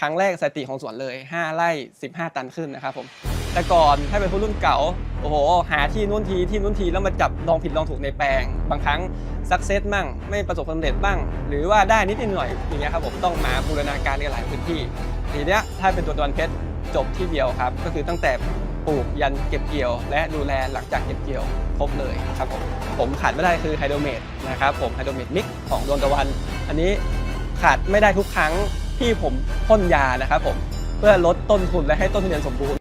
ครั้งแรกสถิติของสวนเลย 5 ไร่ 15 ตันขึ้นนะครับผมแต่ก่อนถ้าเป็นผู้รุ่นเก่าโอ้โห หาที่นู้นทีที่นู้นทีแล้วมาจับลองผิดลองถูกในแปลง บางครั้งสักเซสบ้างไม่ประสบความสำเร็จบ้าง หรือว่าได้นิดนิดหน่อยอย่างเงี้ยครับผมต้องมาบูรณาการกันหลายพื้นที่ทีเนี้ยถ้าเป็นตัวตะวันเพชรจบที่เดียวครับ ก็คือตั้งแต่ปลูกยันเก็บเกี่ยว และดูแลหลังจากเก็บเกี่ยวครบเลยครับผมผมขาดไม่ได้คือไฮโดรเมดนะครับผมไฮโดรเมดมิกของดวงตะวัน อันนี้ขาดไม่ได้ทุกครั้ง ที่ผมพ่นยานะครับผมเพื่อลดต้นทุนและให้ต้นทุเรียนสมบูรณ์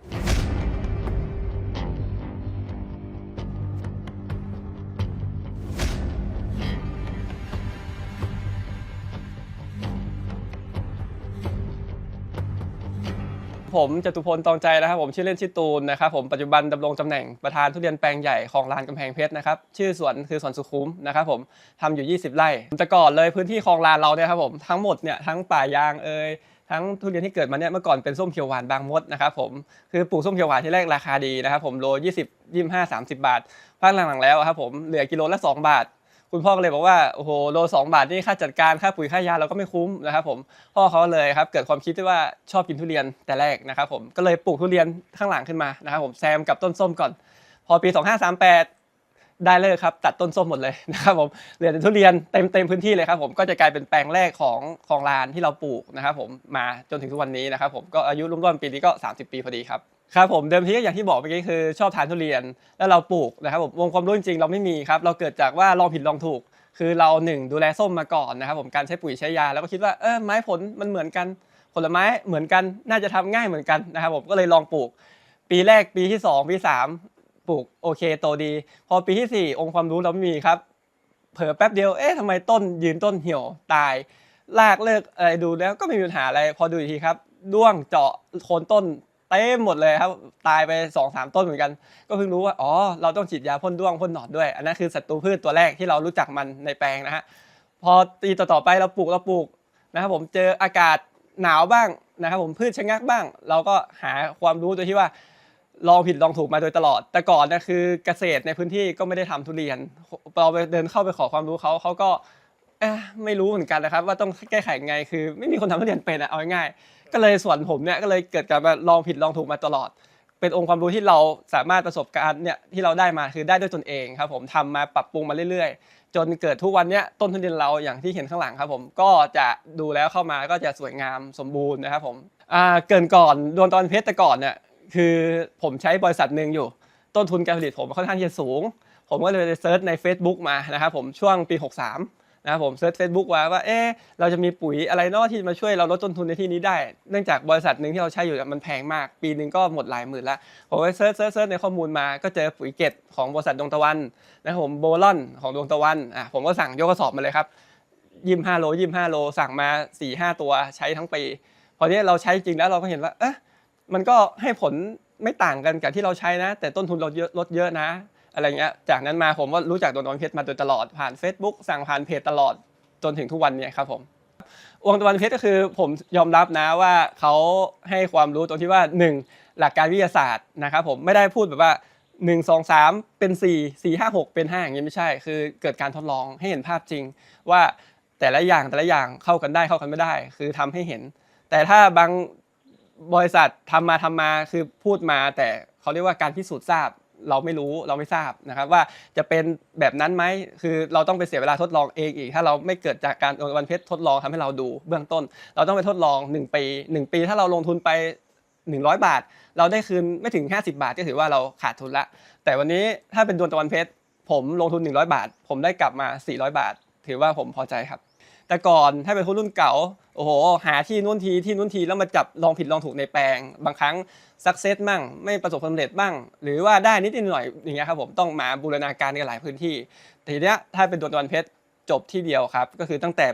ผมจตุพลตองใจนะครับ ผมชื่อเล่นชื่อตูนนะครับผมปัจจุบันดำรงตำแหน่งประธานทุเรียนแปลงใหญ่ของลานกำแพงเพชรนะครับชื่อสวนคือสวนสุขุมนะครับผมทำอยู่ 20 ไร่แต่ก่อนเลยพื้นที่คลองลานเราเนี่ยครับผมทั้งหมดเนี่ยทั้งป่ายางเอ่ยทั้งทุเรียนที่เกิดมาเนี่ยเมื่อก่อนเป็นส้มเขียวหวานบางมดนะครับผมคือปลูกส้มเขียวหวานที่แรกราคาดีนะครับผมโล 20 25 30 บาทภาคหลังๆแล้วครับผมเหลือกิโลละ 2 บาท คุณพ่อก็เลยบอกว่าโอ้โหโลสองบาทนี่ค่าจัดการค่าปุ๋ยค่ายาเราก็ไม่คุ้มนะครับผมพ่อเขาเลยครับเกิดความคิดที่ว่าชอบกินทุเรียนแต่แรกนะครับผมก็เลยปลูกทุเรียนข้างหลังขึ้นมานะครับผมแซมกับต้นส้มก่อน พอปี 2538 ได้เลยครับตัดต้นส้มหมดเลยนะครับผมเหลือแต่ทุเรียนเต็มเต็มพื้นที่เลยครับผมก็จะกลายเป็นแปลงแรกของของลานที่เราปลูกนะครับผมมาจนถึงทุกวันนี้นะครับผมก็อายุรุ่วมๆปีนี้ก็ 30 ปีพอดีครับครับผมเดิมทีก็อย่างที่บอกเมื่อกี้คือชอบทานทุเรียนแล้วเราปลูกนะครับผมวงความรู้จริงๆเราไม่มีครับเราเกิดจากว่าลองผิดลองถูก คือเราหนึ่งดูแลส้มมาก่อนนะครับผมการใช้ปุ๋ยใช้ยาแล้วก็คิดว่าเออไม้ผลมันเหมือนกัน ผลไม้เหมือนกันน่าจะทำง่ายเหมือนกันนะครับผมก็เลยลองปลูก ปีแรกปีที่ 2 ปี3 ปลูกโอเคโตดี พอปีที่ 4 องค์ความรู้เราไม่มีครับ เผลอแป๊บเดียวเอ๊ะทำไมต้นยืนต้นเหี่ยวตายรากเลิกอะไรดูแล้วก็ไม่มีปัญหาอะไร พอดูอีกทีครับด้วงเจาะโคนต้นเต็มหมดเลยครับ ตายไป2อสามต้นเหมือนกัน ก็เพิ่งรู้ว่าอ๋อเราต้องฉีดยาพ่นด้วงพ่นหนอนด้วย อันนั้นคือศัตรูพืชตัวแรกที่เรารู้จักมันในแปลงนะฮะพอตีต่อๆไปเราปลูกเราปลูกนะครับผมเจออากาศหนาวบ้างนะครับผมพืชชะงักบ้าง เราก็หาความรู้โดยที่ว่า ลองผิดลองถูกมาโดยตลอด แต่ก่อนนะคือเกษตรในพื้นที่ก็ไม่ได้ทำทุเรียนเราไปเดินเข้าไปขอความรู้เขาเขาก็ไม่รู้เหมือนกันนะครับ ว่าต้องแก้ไขยังไงคือ ไม่มีคนทำทุเรียนเป็นอะเอาง่ายๆก็เลยส่วนผมเนี่ยก็เลยเกิดการมาลองผิดลองถูกมาตลอด เป็นองค์ความรู้ที่เราสามารถประสบการณ์เนี่ยที่เราได้มาคือได้ด้วยตนเองครับผมทำมาปรับปรุงมาเรื่อยๆ จนเกิดทุกวันเนี้ยต้นทุเรียนเราอย่างที่เห็นข้างหลังครับผมก็จะดูแล้วเข้ามาก็จะสวยงามสมบูรณ์นะครับผมเกินก่อนดวงตอนเพชรแต่ก่อนเนี่ย คือผมใช้บริษัทหนึ่งอยู่ ต้นทุนการผลิตผมค่อนข้างที่จะสูง ผมก็เลยไปเซิร์ชใน Facebook มานะครับผมช่วงปี 63นะครับผมเซิร์ช Facebook ว่าว่าเอ๊เราจะมีปุ๋ยอะไรนาะที่มาช่วยเราลดต้นทุนในที่นี้ได้ เนื่องจากบริษัทหนึ่งที่เราใช้อยู่มันแพงมาก ปีหนึ่งก็หมดหลายหมื่นละผมไปเซิร์ชเซิร์ชในข้อมูลมาก็เจอปุ๋ยเกตของบริษัทดวงตะวันนะครับผมโบลอนของดวงตะวันอะผมก็สั่งยกกระสอบมาเลยครับยี่ห้าโลยี่ห้าโลสั่งมา4ี่ห้าตัวใช้ทั้งปีพอเนี้ยเราใช้จริงแล้วเราก็เห็นว่าเอ๊ะ มันก็ให้ผลไม่ต่างกันกับที่เราใช้นะ แต่ต้นทุนเราเยอะลดเยอะนะ อะไรเงี้ยจากนั้นมาผมก็รู้จักดวงตะวันเพชรมาโดยตลอดผ่าน Facebook สั่งผ่านเพจตลอดจนถึงทุกวันเนี้ครับผมวงตะวันเพชรก็คือผมยอมรับนะว่าเขาให้ความรู้ตรงที่ว่า 1. หลักการวิทยาศาสตร์นะครับผมไม่ได้พูดแบบว่า 1 2 3 เป็น 4 4 5 6 เป็น 5 อย่างนี้ไม่ใช่ คือเกิดการทดลองให้เห็นภาพจริง ว่าแต่ละอย่างแต่ละอย่างเข้ากันได้เข้ากันไม่ได้ คือทำให้เห็น แต่ถ้าบาง บริษัททำมาทำมาคือพูดมาแต่เขาเรียกว่าการพิสูจน์ทราบเราไม่รู้เราไม่ทราบนะครับว่าจะเป็นแบบนั้นไหมคือเราต้องไปเสียเวลาทดลองเองอีก ถ้าเราไม่เกิดจากการวันเพชรทดลองทำให้เราดูเบื้องต้น เราต้องไปทดลอง 1 ปี 1 ปี ถ้าเราลงทุนไป 100 บาท เราได้คืนไม่ถึง 50 บาทก็ถือว่าเราขาดทุนละ แต่วันนี้ถ้าเป็นดวงตะวันเพชรผมลงทุน 100 บาท ผมได้กลับมา 400 บาท ถือว่าผมพอใจครับ แต่ก่อนถ้าเป็นคนรุ่นเก่าโอ้โห หาที่นู้นทีที่นู้นทีแล้วมาจับลองผิดลองถูกในแปลง บางครั้งสักเซสบ้างไม่ประสบความสำเร็จบ้าง หรือว่าได้นิดหน่อยอย่างเงี้ยครับผมต้องมาบูรณาการกันหลายพื้นที่ทีเนี้ยถ้าเป็นตัวตะวันเพชรจบที่เดียวครับ ก็คือตั้งแต่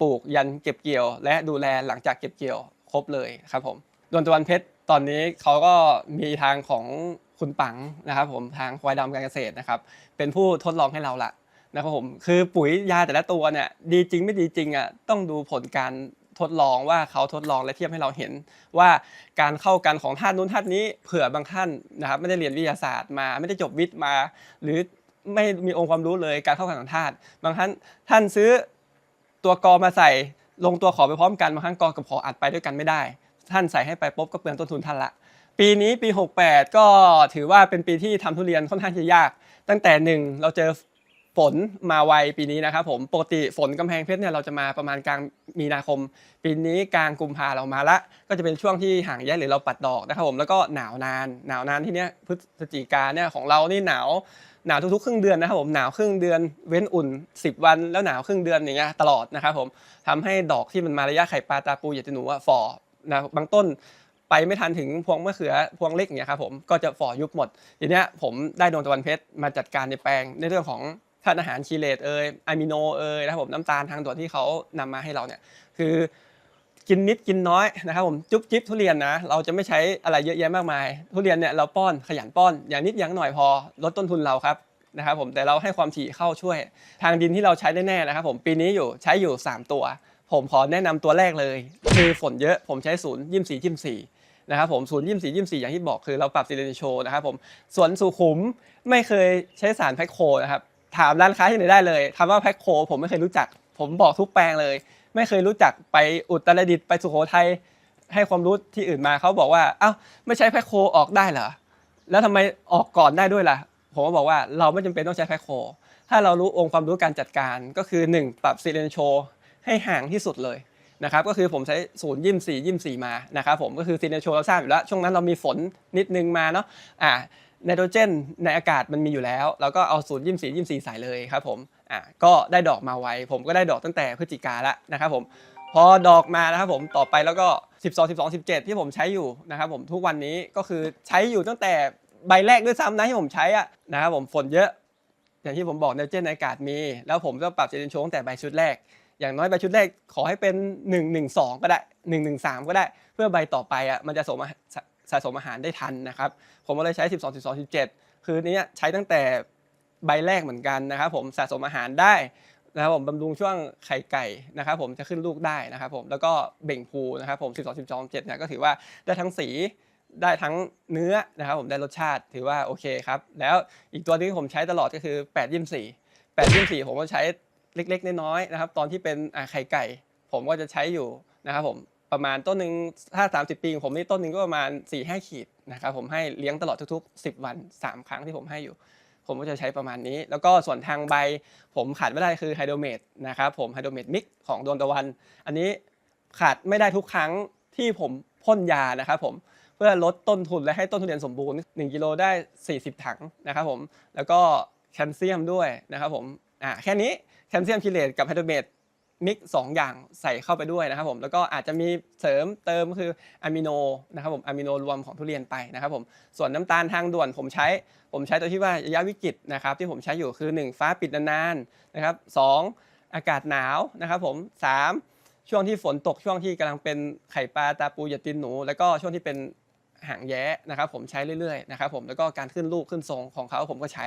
ปลูกยันเก็บเกี่ยว และดูแลหลังจากเก็บเกี่ยวครบเลยครับผมดวตะวันเพชรตอนนี้เขาก็มีทางของคุณปังนะครับผมทางควายดำการเกษตรนะครับเป็นผู้ทดลองให้เราละ นะครับผมคือปุ๋ยยาแต่ละตัวเนี่ยดีจริงไม่ดีจริงอะต้องดูผลการทดลองว่าเขาทดลองและเทียบให้เราเห็น ว่าการเข้ากันของธาตุนู้นธาตุนี้เผื่อบางท่านนะครับไม่ได้เรียนวิทยาศาสตร์มาไม่ได้จบวิทย์มา หรือไม่มีองค์ความรู้เลยการเข้ากันของธาตุบางท่านท่านซื้อตัวกอมาใส่ลงตัวขอไปพร้อมกันบางครั้งกอกับขออัดไปด้วยกันไม่ได้ ท่านใส่ให้ไปปุ๊บก็เปลืองต้นทุนท่านละปีนี้ปี 68 ก็ถือว่าเป็นปีที่ทำทุเรียนค่อนข้างจะยาก ตั้งแต่หนึ่งเราเจอ ฝนมาไวปีนี้นะครับผมปกติฝนกำแพงเพชรเนี่ยเราจะมาประมาณกลางมีนาคม ปีนี้กลางกุมภาเรามาละ ก็จะเป็นช่วงที่ห่างแยกหรือเราปัดดอกนะครับผมแล้วก็หนาวนานหนาวนานที่เนี้ยพฤศจิกาเนี่ยของเรานี่หนาวหนาวทุกๆครึ่งเดือนนะครับผมหนาวครึ่งเดือนเว้นอุ่น 10 วันแล้วหนาวครึ่งเดือนอย่างเงี้ยตลอดนะครับผมทำให้ดอกที่มันมาระยะไข่ปลาตาปูอยาจะหนูอะฝ่อนะบางต้น ไปไม่ทันถึงพวงมะเขือพวงเล็กเงี้ยครับผมก็จะฝ่อยุบหมดทีเนี้ยผมได้ดวงตะวันเพชรมาจัดการในแปลงในเรื่องของ ธาตุอาหารคีเลตเอยอะมิโนเอยนะครับผมน้ำตาลทางด่วนที่เขานำมาให้เราเนี่ยคือกินนิดกินน้อยนะครับผมจุ๊บจิ๊บทุเรียนนะเราจะไม่ใช้อะไรเยอะแยะมากมาย ทุเรียนเนี่ยเราป้อนขยันป้อนอย่างนิดอย่างหน่อยพอลดต้นทุนเราครับนะครับผมแต่เราให้ความถี่เข้าช่วย ทางดินที่เราใช้แน่ๆนะครับผมปีนี้อยู่ใช้อยู่ 3 ตัว ผมขอแนะนำตัวแรกเลย คือฝนเยอะผมใช้ศูนย์ยิมสี่ยิมสี่นะครับผมศูนย์ยิมสี่ยิมสี่อย่างที่บอกคือเราปรับซีเรนโชนะครับผมสวนสุขุมไม่เคยใช้สารแพคโคนะครับ ถามร้านค้าที่ไหนได้เลยคำว่าแพ็คโค ผมไม่เคยรู้จัก ผมบอกทุกแปลงเลย ไม่เคยรู้จักไปอุตรดิตถ์ไปสุโขทัยให้ความรู้ที่อื่นมาเขาบอกว่าเอ้าไม่ใช้แพ็คโคออกได้เหรอแล้วทำไมออกก่อนได้ด้วยล่ะ ผมก็บอกว่าเราไม่จำเป็นต้องใช้แพ็คโค ถ้าเรารู้องค์ความรู้การจัดการก็คือ 1 ปรับซีเรนโชให้ห่างที่สุดเลยนะครับก็คือผมใช้ศูนย์ยิมสี่ยิมสี่มานะครับผมก็คือซีเนโชเราทราบอยู่แล้ว ช่วงนั้นเรามีฝนนิดนึงมาเนาะอ่า ไนโตรเจนในอากาศมันมีอยู่แล้วเราก็เอาศูนย์ยิมสี่ยิมสี่ใส่เลยครับผมอ่าก็ได้ดอกมาไวผมก็ได้ดอกตั้งแต่พฤศจิกาแล้วนะครับผมพอดอกมานะครับผมต่อไปแล้วก็ 12 12 17 ที่ผมใช้อยู่นะครับผมทุกวันนี้ก็คือใช้อยู่ตั้งแต่ใบแรกด้วยซ้ำนะที่ผมใช้อะนะครับผมฝนเยอะ อย่างที่ผมบอกไนโตรเจนในอากาศมี แล้วผมก็ปรับเจนโชตั้งแต่ใบชุดแรก อย่างน้อยใบชุดแรกขอให้เป็น 1 1 2 ก็ได้ 1 1 3 ก็ได้ เพื่อใบต่อไปอะมันจะสม สะสมอาหารได้ทันนะครับ ผมก็เลยใช้ 12 12 17 คือเนี้ยใช้ตั้งแต่ใบแรกเหมือนกันนะครับ ผมสะสมอาหารได้นะครับผมบำรุงช่วงไข่ไก่นะครับ ผมจะขึ้นลูกได้นะครับ ผมแล้วก็เบ่งพูนะครับผม12 12 17เนี่ยก็ถือว่าได้ทั้งสีได้ทั้งเนื้อนะครับ ผมได้รสชาติถือว่าโอเคครับแล้วอีกตัวนึงที่ผมใช้ตลอดก็คือ8ยิ้ม4 8ยิ้ม4ผมก็ใช้เล็กๆน้อยๆนะครับ ตอนที่เป็นไข่ไก่ ผมก็จะใช้อยู่นะครับผม ประมาณต้นหนึ่งถ้า 30 ปีของผมนี่ต้นหนึ่งก็ประมาณ4 5ขีดนะครับผมให้เลี้ยงตลอดทุกๆ 10 วัน 3 ครั้งที่ผมให้อยู่ ผมก็จะใช้ประมาณนี้ แล้วก็ส่วนทางใบผมขาดไม่ได้คือไฮโดรเมดนะครับผมไฮโดรเมดมิกของดวงตะวัน อันนี้ขาดไม่ได้ทุกครั้งที่ผมพ่นยานะครับผมเพื่อลดต้นทุนและให้ต้นทุเรียนสมบูรณ์ 1กิโลได้ 40 ถังนะครับผมแล้วก็แคลเซียมด้วยนะครับผมอ่าแค่นี้แคลเซียมคิเลตกับไฮโดรเมต มิกสองอย่างใส่เข้าไปด้วยนะครับผมแล้วก็อาจจะมีเสริมเติมคืออะมิโนนะครับผมอะมิโนรวมของทุเรียนไปนะครับผมส่วนน้ำตาลทางด่วนผมใช้ ผมใช้ตัวที่ว่าระยะวิกฤตนะครับที่ผมใช้อยู่คือ 1 ฟ้าปิดนานๆนะครับสองอากาศหนาวนะครับผมสามช่วงที่ฝนตกช่วงที่กำลังเป็นไข่ปลาตาปูหยาตินหนู แล้วก็ช่วงที่เป็นหางแย้นะครับผมใช้เรื่อยๆนะครับผมแล้วก็การขึ้นลูกขึ้นทรงของเขาผมก็ใช้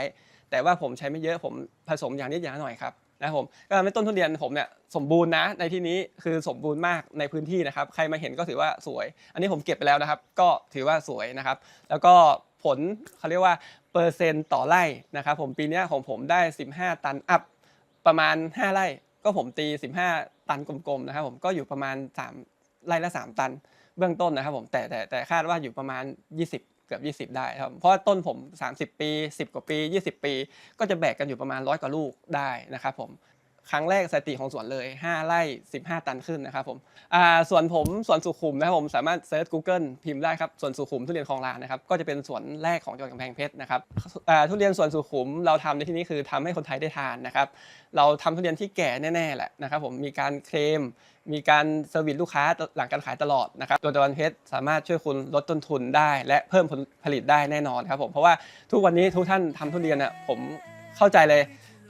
แต่ว่าผมใช้ไม่เยอะผมผสมอย่างนิดอย่างหน่อยครับ นะครับผมก็ทำให้ต้นทุเรียนผมเนี่ยสมบูรณ์นะในที่นี้คือสมบูรณ์มากในพื้นที่นะครับ ใครมาเห็นก็ถือว่าสวย อันนี้ผมเก็บไปแล้วนะครับ ก็ถือว่าสวยนะครับ แล้วก็ผลเขาเรียกว่าเปอร์เซ็นต์ต่อไร่นะครับ ผมปีนี้ของผมได้ 15 ตันอัพประมาณ 5 ไร่ ก็ผมตี 15 ตันกลมๆนะครับ ผมก็อยู่ประมาณ 3 ไร่ละ 3 ตันเบื้องต้นนะครับ ผมแต่แต่แต่คาดว่าอยู่ประมาณ 20 กือบ20 ได้ครับเพราะว่าต้นผม 30 ปี 10 กว่าปี 20 ปี ก็จะแบกกันอยู่ประมาณร้อยกว่าลูกได้นะครับผม ครั้งแรกสถิติของสวนเลย 5 ไร่ 15 ตันขึ้นนะครับผมอ่าสวนผมสวนสุขุมนะครับผมสามารถเซิร์ช Google พิมพ์ได้ครับสวนสุขุมทุเรียนคลองลานนะครับก็จะเป็นสวนแรกของจังหวัดกำแพงเพชรนะครับอ่าทุเรียนสวนสุขุมเราทำในที่นี้คือทำให้คนไทยได้ทานนะครับเราทำทุเรียนที่แก่แน่ๆแหละนะครับผมมีการเคลมมีการเซอร์วิสลูกค้าหลังการขายตลอดนะครับตัวตะวันเพชรสามารถช่วยคุณลดต้นทุนได้ และเพิ่มผลผลิตได้แน่นอนครับผมเพราะว่าทุกวันนี้ทุกท่านทำทุเรียนอะผมเข้าใจเลย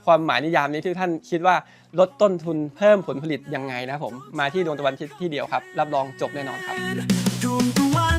ความหมายนิยามนี้ที่ท่านคิดว่าลดต้นทุนเพิ่มผลผลิตยังไงนะครับผม มาที่ดวงตะวันที่เดียวครับ รับรองจบแน่นอนครับ